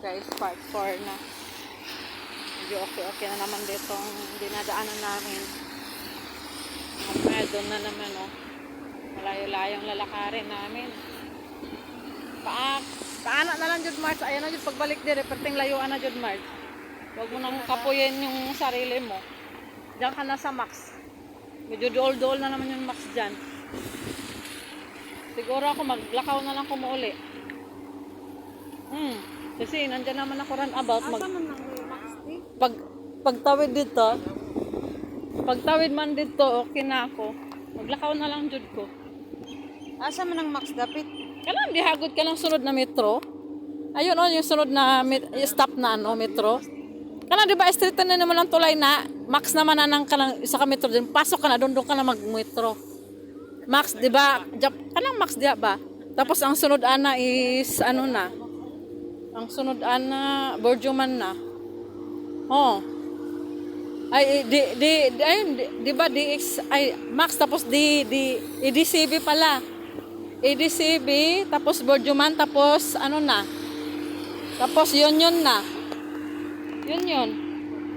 Guys, part 4 na. Medyo okay-okay na naman dito ang dinadaanan namin. Doon na naman, oh. Malayo-layong lalakarin namin. Paa, paano na lang, Jud Mars. Ayan na, Jud, pagbalik dire, perting layuan na, Jud Mars. Huwag mo nang kapuyin yung sarili mo. Diyan ka na sa max. Medyo dool-dool na naman yung max dyan. Siguro ako maglakaw na lang kumuuli. Kasi nandyan naman ako run about. Mag, Max di? pag, pagtawid dito, pagtawid man dito, okay na ako. Maglakaw na lang jud ko. Asa man ang Max dapit? Kailan di hagod ka lang sunod na metro? Ayun oh, yung sunod na met- stop na ano, metro. Kana di ba street na naman ang tulay na max naman na nang kanang isa ka metro din. Pasok ka na doon doon ka na mag-metro. Max, di ba? Kanang max diya ba? Tapos ang sunod ana is ano na? Ang sunod ana Borjuman na. Oh. Ay di di di, di, di ba DX ay Max tapos di di EDCB pala. EDCB tapos Borjuman tapos ano na? Tapos yun yun na. Yun yun.